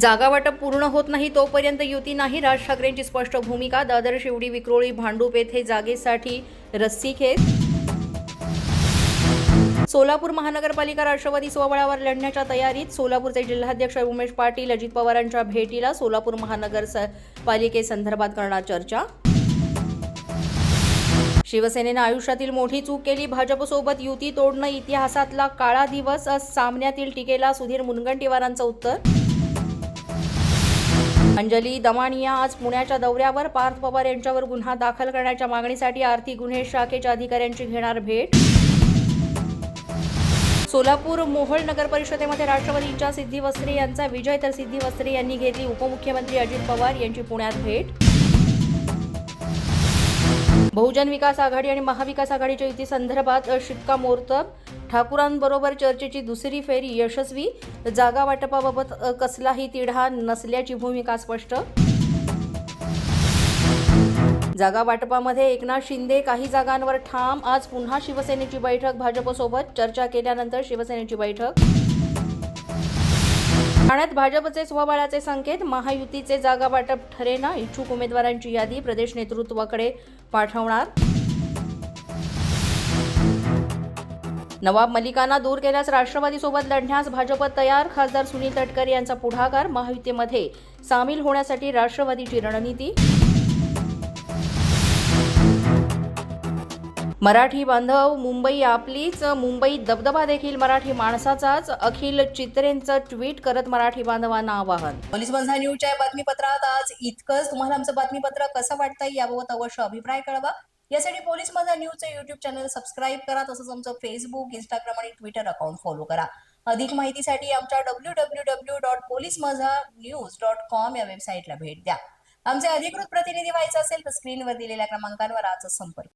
जागा वाटप पूर्ण होत नाही तोपर्यंत युती नाही. राज ठाकरेंची स्पष्ट भूमिका दादर शिवडी विक्रोळी भांडूप येथे जागेसाठी रस्सीखेच सोलापूर महानगरपालिका राष्ट्रवादी स्वबळावर लढण्याच्या तयारीत सोलापूरचे जिल्हाध्यक्ष उमेश पाटील अजित पवारांच्या भेटीला सोलापूर महानगर स- पालिकेसंदर्भात करणार चर्चा. शिवसेनेनं आयुष्यातील मोठी चूक केली. भाजपसोबत युती तोडणं इतिहासातला काळा दिवस आज सामन्यातील टीकेला सुधीर मुनगंटीवारांचं उत्तर. अंजली दमानिया आज पुण्याच्या दौऱ्यावर. पार्थ पवार यांच्यावर गुन्हा दाखल करण्याच्या मागणीसाठी आर्थिक गुन्हे शाखेच्या अधिकाऱ्यांची घेणार भेट. सोलापूर मोहोळ नगर परिषदेमध्ये राष्ट्रवादीच्या सिद्धी वस्त्रे यांचा विजय तर सिद्धी वस्त्रे यांनी घेतली. उपमुख्यमंत्री अजित पवार यांची पुण्यात भेट. बहुजन विकास आघाडी आणि महाविकास आघाडीच्या युती संदर्भात शिक्कामोर्तब ठाकूरांबरोबर चर्चेची दुसरी फेरी यशस्वी. जागा वाटपाबाबत कसलाही तिढा नसल्याची भूमिका स्पष्ट. जागा वाटपामध्ये एकनाथ शिंदे काही जागांवर ठाम. आज पुन्हा शिवसेनेची बैठक भाजपसोबत. चर्चा केल्यानंतर शिवसेनेची बैठक. ठाण्यात भाजपचे स्वबळाचे संकेत महायुतीचे जागा वाटप ठरेना इच्छुक उमेदवारांची यादी प्रदेश नेतृत्वाकडे पाठवणार. नवाब मलिकांना दूर केल्यास राष्ट्रवादीसोबत लढण्यास भाजप तयार खासदार सुनील तटकरे यांचा पुढाकार महायुतीमध्ये सामील होण्यासाठी राष्ट्रवादीची रणनीती मराठी बांधव मुंबई आपलीच. मुंबई दबदबा देखील मराठी माणसाचाच. अखिल चित्रेंचं ट्विट करत मराठी बांधवांना आवाहन. पोलीस बंधा न्यूजच्या या बातमीपत्रात आज इतकंच. तुम्हाला आमचं बातमीपत्र कसं वाटतंय याबाबत अवश्य अभिप्राय कळवा. यासाठी पोलीस माझा न्यूजचं युट्यूब चॅनल सबस्क्राईब करा तसंच आमचं फेसबुक इंस्टाग्राम आणि ट्विटर अकाउंट फॉलो करा. अधिक माहितीसाठी आमच्या W W W dot police माझा न्यूज डॉट कॉम या वेबसाईटला भेट द्या. आमचे अधिकृत प्रतिनिधी व्हायचं असेल तर स्क्रीनवर दिलेल्या क्रमांकांवर आजच संपर्क